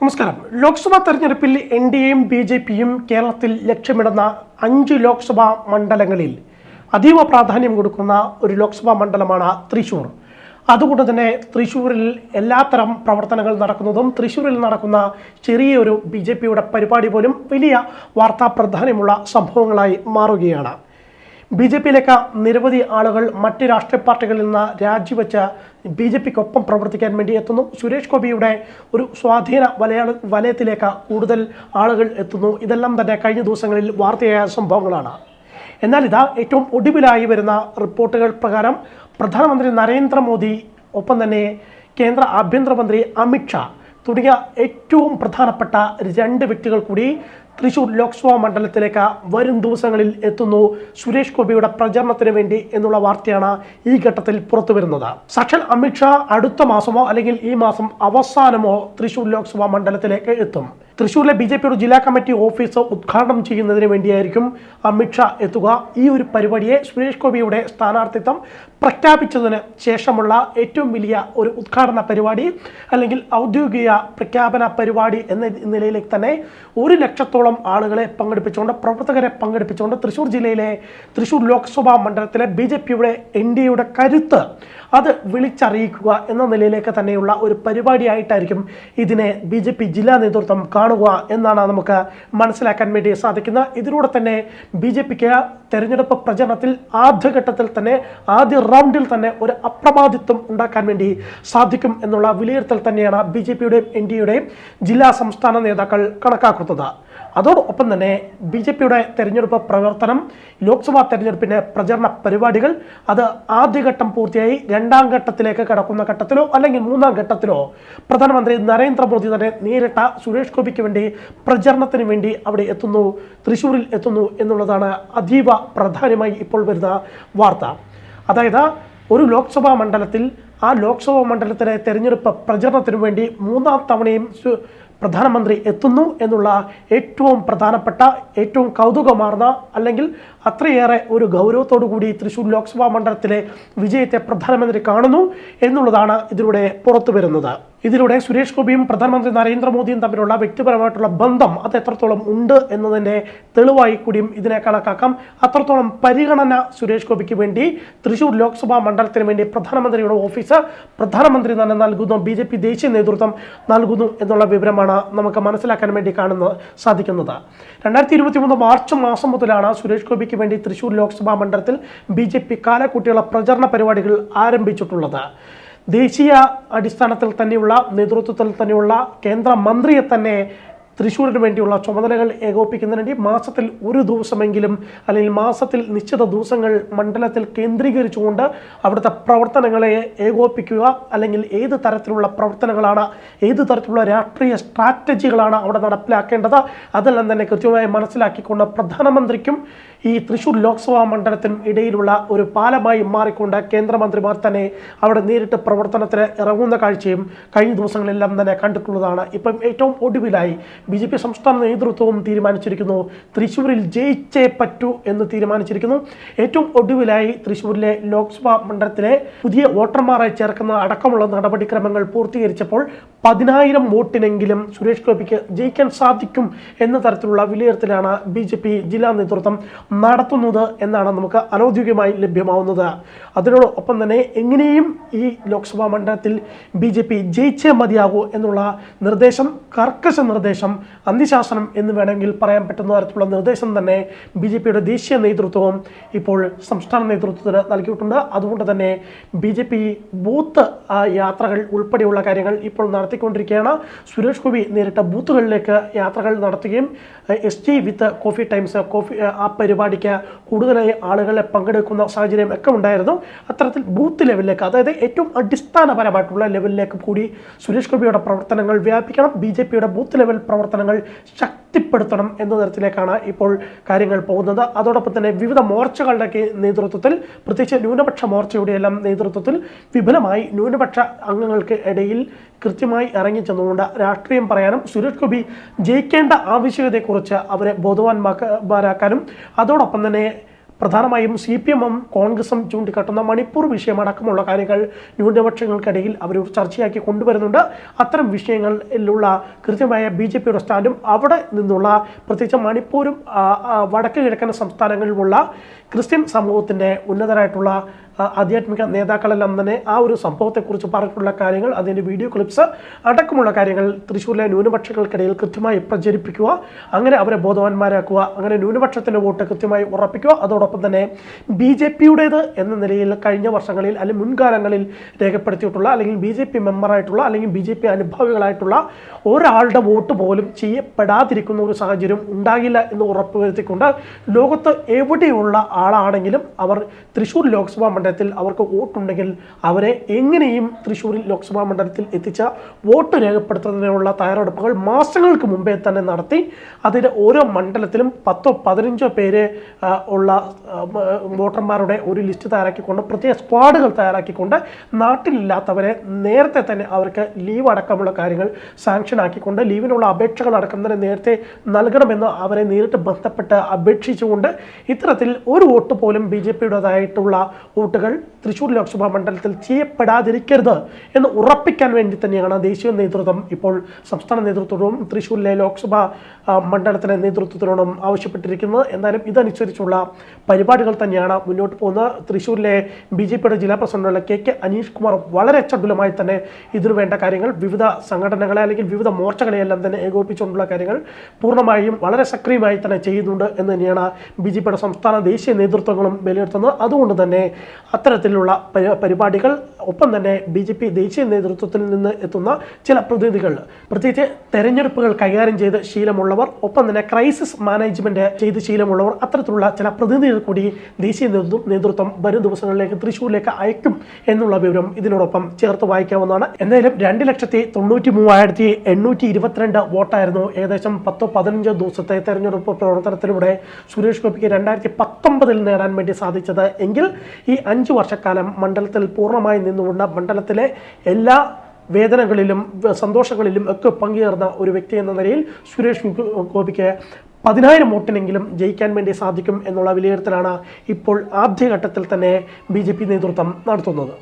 നമസ്കാരം. ലോക്സഭാ തെരഞ്ഞെടുപ്പിൽ N D എയും ബി ജെ പിയും കേരളത്തിൽ ലക്ഷ്യമിടുന്ന അഞ്ച് ലോക്സഭാ മണ്ഡലങ്ങളിൽ അതീവ പ്രാധാന്യം കൊടുക്കുന്ന ഒരു ലോക്സഭാ മണ്ഡലമാണ് തൃശൂർ. അതുകൊണ്ട് തന്നെ തൃശ്ശൂരിൽ എല്ലാത്തരം പ്രവർത്തനങ്ങൾ നടക്കുന്നതും തൃശ്ശൂരിൽ നടക്കുന്ന ചെറിയൊരു ബി ജെ പിയുടെ പരിപാടി പോലും വലിയ വാർത്താ പ്രാധാന്യമുള്ള സംഭവങ്ങളായി മാറുകയാണ്. ബി ജെ പിയിലേക്ക് നിരവധി ആളുകൾ മറ്റ് രാഷ്ട്രീയ പാർട്ടികളിൽ നിന്ന് രാജിവെച്ച ബി ജെ പിക്കൊപ്പം പ്രവർത്തിക്കാൻ വേണ്ടി എത്തുന്നു. സുരേഷ് ഗോപിയുടെ ഒരു സ്വാധീന വലയാള വലയത്തിലേക്ക് കൂടുതൽ ആളുകൾ എത്തുന്നു. ഇതെല്ലാം തന്നെ കഴിഞ്ഞ ദിവസങ്ങളിൽ വാർത്തയായ സംഭവങ്ങളാണ്. എന്നാൽ ഇതാ ഏറ്റവും ഒടുവിലായി വരുന്ന റിപ്പോർട്ടുകൾ പ്രകാരം പ്രധാനമന്ത്രി നരേന്ദ്രമോദി ഒപ്പം തന്നെ കേന്ദ്ര ആഭ്യന്തരമന്ത്രി അമിത്ഷാ തുടങ്ങിയ ഏറ്റവും പ്രധാനപ്പെട്ട രണ്ട് വ്യക്തികൾ കൂടി തൃശൂർ ലോക്സഭാ മണ്ഡലത്തിലേക്ക് വരും ദിവസങ്ങളിൽ എത്തുന്നു സുരേഷ് ഗോപിയുടെ പ്രചരണത്തിന് വേണ്ടി എന്നുള്ള വാർത്തയാണ് ഈ ഘട്ടത്തിൽ പുറത്തു വരുന്നത് സാക്ഷാൽ അമിത്ഷാ അടുത്ത മാസമോ അല്ലെങ്കിൽ ഈ മാസം അവസാനമോ തൃശൂർ ലോക്സഭാ മണ്ഡലത്തിലേക്ക് എത്തും. തൃശ്ശൂരിലെ ബി ജെ പിയുടെ ജില്ലാ കമ്മിറ്റി ഓഫീസ് ഉദ്ഘാടനം ചെയ്യുന്നതിന് വേണ്ടിയായിരിക്കും അമിത്ഷാ എത്തുക. ഈ ഒരു പരിപാടിയെ സുരേഷ് ഗോപിയുടെ സ്ഥാനാർത്ഥിത്വം പ്രഖ്യാപിച്ചതിന് ശേഷമുള്ള ഏറ്റവും വലിയ ഒരു ഉദ്ഘാടന പരിപാടി അല്ലെങ്കിൽ ഔദ്യോഗിക പ്രഖ്യാപന പരിപാടി എന്ന നിലയിലേക്ക് തന്നെ ഒരു ലക്ഷത്തോളം ആളുകളെ പങ്കെടുപ്പിച്ചുകൊണ്ട് പ്രവർത്തകരെ പങ്കെടുപ്പിച്ചുകൊണ്ട് തൃശ്ശൂർ ജില്ലയിലെ തൃശ്ശൂർ ലോക്സഭാ മണ്ഡലത്തിലെ ബി ജെ പിയുടെ എൻ ഡി എയുടെ കരുത്ത് അത് വിളിച്ചറിയിക്കുക എന്ന നിലയിലേക്ക് തന്നെയുള്ള ഒരു പരിപാടിയായിട്ടായിരിക്കും ഇതിനെ ബി ജെ പി ജില്ലാ നേതൃത്വം കാണുക എന്നാണ് നമുക്ക് മനസ്സിലാക്കാൻ വേണ്ടി സാധിക്കുന്നത്. ഇതിലൂടെ തന്നെ ബി ജെ പിക്ക് തെരഞ്ഞെടുപ്പ് പ്രചരണത്തിൽ ആദ്യഘട്ടത്തിൽ തന്നെ ആദ്യ റൗണ്ടിൽ തന്നെ ഒരു അപ്രമാദിത്വം ഉണ്ടാക്കാൻ വേണ്ടി സാധിക്കും എന്നുള്ള വിലയിരുത്തൽ തന്നെയാണ് ബി ജെ പിയുടെയും എൻ ഡി ജില്ലാ സംസ്ഥാന നേതാക്കൾ കണക്കാക്കുന്നത്. അതോടൊപ്പം തന്നെ ബി ജെ പിയുടെ തെരഞ്ഞെടുപ്പ് പ്രവർത്തനം ലോക്സഭാ തെരഞ്ഞെടുപ്പിന്റെ പ്രചരണ പരിപാടികൾ അത് ആദ്യഘട്ടം പൂർത്തിയായി രണ്ടാം ഘട്ടത്തിലേക്ക് കടക്കുന്ന ഘട്ടത്തിലോ അല്ലെങ്കിൽ മൂന്നാം ഘട്ടത്തിലോ പ്രധാനമന്ത്രി നരേന്ദ്രമോദി തന്നെ നേരിട്ട സുരേഷ് ഗോപിക്ക് വേണ്ടി പ്രചരണത്തിന് വേണ്ടി അവിടെ എത്തുന്നു തൃശ്ശൂരിൽ എത്തുന്നു എന്നുള്ളതാണ് അതീവ പ്രധാനമായി ഇപ്പോൾ വരുന്ന വാർത്ത. അതായത് ഒരു ലോക്സഭാ മണ്ഡലത്തിൽ ആ ലോക്സഭാ മണ്ഡലത്തിലെ തെരഞ്ഞെടുപ്പ് പ്രചരണത്തിനു വേണ്ടി മൂന്നാം തവണയും പ്രധാനമന്ത്രി എത്തുന്നു എന്നുള്ള ഏറ്റവും പ്രധാനപ്പെട്ട ഏറ്റവും കൗതുകമാർന്ന അല്ലെങ്കിൽ അത്രയേറെ ഒരു ഗൗരവത്തോടു കൂടി തൃശ്ശൂർ ലോക്സഭാ മണ്ഡലത്തിലെ വിജയത്തെ പ്രധാനമന്ത്രി കാണുന്നു എന്നുള്ളതാണ് ഇതിലൂടെ പുറത്തു വരുന്നത് ഇതിലൂടെ സുരേഷ് ഗോപിയും പ്രധാനമന്ത്രി നരേന്ദ്രമോദിയും തമ്മിലുള്ള വ്യക്തിപരമായിട്ടുള്ള ബന്ധം അത് എത്രത്തോളം ഉണ്ട് എന്നതിന്റെ തെളിവായി കൂടിയും ഇതിനെ കണക്കാക്കാം. അത്രത്തോളം പരിഗണന സുരേഷ് ഗോപിക്ക് വേണ്ടി തൃശൂർ ലോക്സഭാ മണ്ഡലത്തിന് വേണ്ടി പ്രധാനമന്ത്രിയുടെ ഓഫീസ് പ്രധാനമന്ത്രി തന്നെ നൽകുന്നു. ബി ജെ പി ദേശീയ നേതൃത്വം നൽകുന്നു എന്നുള്ള വിവരമാണ് നമുക്ക് മനസ്സിലാക്കാൻ വേണ്ടി കാണുന്ന സാധിക്കുന്നത്. രണ്ടായിരത്തി ഇരുപത്തി മൂന്ന് മാർച്ച് മാസം മുതലാണ് സുരേഷ് ഗോപിക്ക് വേണ്ടി തൃശൂർ ലോക്സഭാ മണ്ഡലത്തിൽ ബി ജെ പി പ്രചരണ പരിപാടികൾ ആരംഭിച്ചിട്ടുള്ളത്. ദേശീയ അടിസ്ഥാനത്തിൽ തന്നെയുള്ള നേതൃത്വത്തിൽ തന്നെയുള്ള കേന്ദ്ര മന്ത്രിയെ തന്നെ തൃശ്ശൂരിന് വേണ്ടിയുള്ള ചുമതലകൾ ഏകോപിക്കുന്നതിന് മാസത്തിൽ ഒരു ദിവസമെങ്കിലും അല്ലെങ്കിൽ മാസത്തിൽ നിശ്ചിത ദിവസങ്ങൾ മണ്ഡലത്തിൽ കേന്ദ്രീകരിച്ചുകൊണ്ട് അവിടുത്തെ പ്രവർത്തനങ്ങളെ ഏകോപിക്കുക അല്ലെങ്കിൽ ഏത് തരത്തിലുള്ള പ്രവർത്തനങ്ങളാണ് ഏത് തരത്തിലുള്ള രാഷ്ട്രീയ സ്ട്രാറ്റജികളാണ് അവിടെ നടപ്പിലാക്കേണ്ടത് അതെല്ലാം തന്നെ കൃത്യമായി മനസ്സിലാക്കിക്കൊണ്ട് പ്രധാനമന്ത്രിക്കും ഈ തൃശ്ശൂർ ലോക്സഭാ മണ്ഡലത്തിനും ഇടയിലുള്ള ഒരു പാലമായി മാറിക്കൊണ്ട് കേന്ദ്രമന്ത്രിമാർ തന്നെ അവിടെ നേരിട്ട് പ്രവർത്തനത്തിന് ഇറങ്ങുന്ന കാഴ്ചയും കഴിഞ്ഞ ദിവസങ്ങളെല്ലാം തന്നെ കണ്ടിട്ടുള്ളതാണ്. ഇപ്പം ഏറ്റവും ഒടുവിലായി ബി ജെ പി സംസ്ഥാന നേതൃത്വവും തീരുമാനിച്ചിരിക്കുന്നു. തൃശ്ശൂരിൽ ജയിച്ചേ പറ്റൂ എന്ന് തീരുമാനിച്ചിരിക്കുന്നു. ഏറ്റവും ഒടുവിലായി തൃശ്ശൂരിലെ ലോക്സഭാ മണ്ഡലത്തിലെ പുതിയ വോട്ടർമാരെ ചേർക്കുന്ന അടക്കമുള്ള നടപടിക്രമങ്ങൾ പൂർത്തീകരിച്ചപ്പോൾ പതിനായിരം വോട്ടിനെങ്കിലും സുരേഷ് ഗോപിക്ക് ജയിക്കാൻ സാധിക്കും എന്ന തരത്തിലുള്ള വിലയിരുത്തലാണ് ബി ജെ പി ജില്ലാ നേതൃത്വം നടത്തുന്നത് എന്നാണ് നമുക്ക് അനൗദ്യോഗികമായി ലഭ്യമാവുന്നത്. അതിനോടൊപ്പം തന്നെ എങ്ങനെയും ഈ ലോക്സഭാ മണ്ഡലത്തിൽ ബി ജെ പി ജയിച്ചേ മതിയാകൂ എന്നുള്ള നിർദ്ദേശം കർക്കശ നിർദ്ദേശം അന്ത്യശാസനം എന്ന് വേണമെങ്കിൽ പറയാൻ പറ്റുന്ന തരത്തിലുള്ള നിർദ്ദേശം തന്നെ ബി ജെ പിയുടെ ദേശീയ നേതൃത്വവും ഇപ്പോൾ സംസ്ഥാന നേതൃത്വത്തിന് നൽകിയിട്ടുണ്ട്. അതുകൊണ്ട് തന്നെ ബി ജെ പി ബൂത്ത് യാത്രകൾ ഉൾപ്പെടെയുള്ള കാര്യങ്ങൾ ഇപ്പോൾ നടത്തിക്കൊണ്ടിരിക്കുകയാണ്. സുരേഷ് ഗോപി നേരിട്ട ബൂത്തുകളിലേക്ക് യാത്രകൾ നടത്തുകയും S T with coffee times coffee ആ പരിപാടിക്ക് കൂടുതലായി ആളുകളെ പങ്കെടുക്കുന്ന സാഹചര്യം ഒക്കെ ഉണ്ടായിരുന്നു. അത്തരത്തിൽ ബൂത്ത് ലെവലിലേക്ക് അതായത് ഏറ്റവും അടിസ്ഥാനപരമായിട്ടുള്ള ലെവലിലേക്ക് കൂടി സുരേഷ് ഗോപിയുടെ പ്രവർത്തനങ്ങൾ വ്യാപിക്കണം. ബി ജെ പിയുടെ ബൂത്ത് ലെവൽ പ്രവർത്തനങ്ങൾ ശക്തിപ്പെടുത്തണം എന്ന തരത്തിലേക്കാണ് ഇപ്പോൾ കാര്യങ്ങൾ പോകുന്നത്. അതോടൊപ്പം തന്നെ വിവിധ മോർച്ചകളുടെ നേതൃത്വത്തിൽ പ്രത്യേകിച്ച് ന്യൂനപക്ഷ മോർച്ചയുടെ എല്ലാം നേതൃത്വത്തിൽ വിപുലമായി ന്യൂനപക്ഷ അംഗങ്ങൾക്ക് ഇടയിൽ കൃത്യമായി ഇറങ്ങി ചെന്നുകൊണ്ട് രാഷ്ട്രീയം പറയാനും സുരേഷ് ഗോപി ജയിക്കേണ്ട ആവശ്യകതയെക്കുറിച്ച് അവരെ ബോധവാന്മാരാക്കാനും അതോടൊപ്പം തന്നെ പ്രധാനമായും സി പി എമ്മും കോൺഗ്രസും ചൂണ്ടിക്കാട്ടുന്ന മണിപ്പൂർ വിഷയമടക്കമുള്ള കാര്യങ്ങൾ ന്യൂനപക്ഷങ്ങൾക്കിടയിൽ അവർ ചർച്ചയാക്കി കൊണ്ടുവരുന്നുണ്ട്. അത്തരം വിഷയങ്ങളിലുള്ള കൃത്യമായ ബി ജെ പിയുടെ സ്റ്റാൻഡും അവിടെ നിന്നുള്ള പ്രത്യേകിച്ച് മണിപ്പൂരും വടക്ക് കിഴക്കൻ സംസ്ഥാനങ്ങളിലുള്ള ക്രിസ്ത്യൻ സമൂഹത്തിന്റെ ഉന്നതരായിട്ടുള്ള ആധ്യാത്മിക നേതാക്കളെല്ലാം തന്നെ ആ ഒരു സംഭവത്തെക്കുറിച്ച് പറഞ്ഞിട്ടുള്ള കാര്യങ്ങൾ അതിന്റെ വീഡിയോ ക്ലിപ്സ് അടക്കമുള്ള കാര്യങ്ങൾ തൃശ്ശൂരിലെ ന്യൂനപക്ഷങ്ങൾക്കിടയിൽ കൃത്യമായി പ്രചരിപ്പിക്കുക അങ്ങനെ അവരെ ബോധവാന്മാരാക്കുക അങ്ങനെ ന്യൂനപക്ഷത്തിന്റെ വോട്ട് കൃത്യമായി ഉറപ്പിക്കുക. അതോടൊപ്പം തന്നെ ബി ജെ പിയുടേത് എന്ന നിലയിൽ കഴിഞ്ഞ വർഷങ്ങളിൽ അല്ലെങ്കിൽ മുൻകാലങ്ങളിൽ രേഖപ്പെടുത്തിയിട്ടുള്ള അല്ലെങ്കിൽ ബി ജെ പി മെമ്പറായിട്ടുള്ള അല്ലെങ്കിൽ ബി ജെ പി അനുഭാവികളായിട്ടുള്ള ഒരാളുടെ വോട്ട് പോലും ചെയ്യപ്പെടാതിരിക്കുന്ന ഒരു സാഹചര്യം ഉണ്ടാകില്ല എന്ന് ഉറപ്പുവരുത്തിക്കൊണ്ട് ലോകത്ത് എവിടെയുള്ള ആളാണെങ്കിലും അവർ തൃശ്ശൂർ ലോക്സഭാ മണ്ഡലത്തിൽ അവർക്ക് വോട്ടുണ്ടെങ്കിൽ അവരെ എങ്ങനെയും തൃശ്ശൂരിൽ ലോക്സഭാ മണ്ഡലത്തിൽ എത്തിച്ച വോട്ട് രേഖപ്പെടുത്തുന്നതിനുള്ള തയ്യാറെടുപ്പുകൾ മാസങ്ങൾക്ക് മുമ്പേ തന്നെ നടത്തി അതിന്റെ ഓരോ മണ്ഡലത്തിലും പത്തോ പതിനഞ്ചോ പേര് ഉള്ള വോട്ടർമാരുടെ ഒരു ലിസ്റ്റ് തയ്യാറാക്കിക്കൊണ്ട് പ്രത്യേക സ്ക്വാഡുകൾ തയ്യാറാക്കിക്കൊണ്ട് നാട്ടിലില്ലാത്തവരെ നേരത്തെ തന്നെ അവർക്ക് ലീവ് അടക്കമുള്ള കാര്യങ്ങൾ സാങ്ഷൻ ആക്കിക്കൊണ്ട് ലീവിനുള്ള അപേക്ഷകൾ അടക്കുന്നതിന് നേരത്തെ നൽകണമെന്ന് അവരെ നേരിട്ട് ബന്ധപ്പെട്ട് അപേക്ഷിച്ചുകൊണ്ട് ഇത്തരത്തിൽ ഒരു വോട്ട് പോലും ബി ജെ പിയുടേതായിട്ടുള്ള വോട്ടുകൾ തൃശ്ശൂർ ലോക്സഭാ മണ്ഡലത്തിൽ ചെയ്യപ്പെടാതിരിക്കരുത് എന്ന് ഉറപ്പിക്കാൻ വേണ്ടി തന്നെയാണ് ദേശീയ നേതൃത്വം ഇപ്പോൾ സംസ്ഥാന നേതൃത്വവും തൃശ്ശൂരിലെ ലോക്സഭാ മണ്ഡലത്തിലെ നേതൃത്വത്തിനോടും ആവശ്യപ്പെട്ടിരിക്കുന്നത്. എന്തായാലും ഇതനുസരിച്ചുള്ള പരിപാടികൾ തന്നെയാണ് മുന്നോട്ട് പോകുന്നത്. തൃശ്ശൂരിലെ ബി ജെ പിയുടെ ജില്ലാ പ്രസിഡന്റുള്ള കെ കെ അനീഷ് കുമാർ വളരെ ചടുലമായി തന്നെ ഇതിനു വേണ്ട കാര്യങ്ങൾ വിവിധ സംഘടനകളെ അല്ലെങ്കിൽ വിവിധ മോർച്ചകളെയെല്ലാം തന്നെ ഏകോപിപ്പിച്ചുകൊണ്ടുള്ള കാര്യങ്ങൾ പൂർണമായും വളരെ സക്രിയമായി തന്നെ ചെയ്യുന്നുണ്ട് എന്ന് തന്നെയാണ് ബി ജെ പിയുടെ സംസ്ഥാന ദേശീയ നേതൃത്വങ്ങളും വിലയിരുത്തുന്നത്. അതുകൊണ്ട് തന്നെ അത്തരത്തിലുള്ള പരിപാടികൾ ഒപ്പം തന്നെ ബി ജെ പി ദേശീയ നേതൃത്വത്തിൽ നിന്ന് എത്തുന്ന ചില പ്രതിനിധികൾ. പ്രത്യേകിച്ച് തെരഞ്ഞെടുപ്പുകൾ കൈകാര്യം ചെയ്ത് ശീലമുള്ളവർ ഒപ്പം തന്നെ ക്രൈസിസ് മാനേജ്മെന്റ് ചെയ്ത് ശീലമുള്ളവർ അത്തരത്തിലുള്ള ചില പ്രതിനിധികൾ കൂടി ദേശീയ നേതൃത്വം വരും ദിവസങ്ങളിലേക്ക് തൃശ്ശൂരിലേക്ക് അയക്കും എന്നുള്ള വിവരം ഇതിനോടൊപ്പം ചേർത്ത് വായിക്കാവുന്നതാണ്. എന്തായാലും രണ്ട് ലക്ഷത്തി തൊണ്ണൂറ്റി മൂവായിരത്തി എണ്ണൂറ്റി ഇരുപത്തിരണ്ട് വോട്ടായിരുന്നു ഏകദേശം പത്തോ പതിനഞ്ചോ ദിവസത്തെ തെരഞ്ഞെടുപ്പ് പ്രവർത്തനത്തിലൂടെ സുരേഷ് ഗോപിക്ക് രണ്ടായിരത്തി പത്തൊമ്പതിൽ നേടാൻ വേണ്ടി സാധിച്ചത്. എങ്കിൽ ഈ അഞ്ച് വർഷക്കാലം മണ്ഡലത്തിൽ പൂർണമായി നിന്നുകൊണ്ട് മണ്ഡലത്തിലെ എല്ലാ വേദനകളിലും സന്തോഷങ്ങളിലും ഒക്കെ പങ്കുചേർന്ന ഒരു വ്യക്തി എന്ന നിലയിൽ സുരേഷ് ഗോപിക്ക് പതിനായിരം വോട്ടിനെങ്കിലും ജയിക്കാൻ വേണ്ടി സാധിക്കും എന്നുള്ള വിലയിരുത്തലാണ് ഇപ്പോൾ ആദ്യഘട്ടത്തിൽ തന്നെ ബി നേതൃത്വം നടത്തുന്നത്.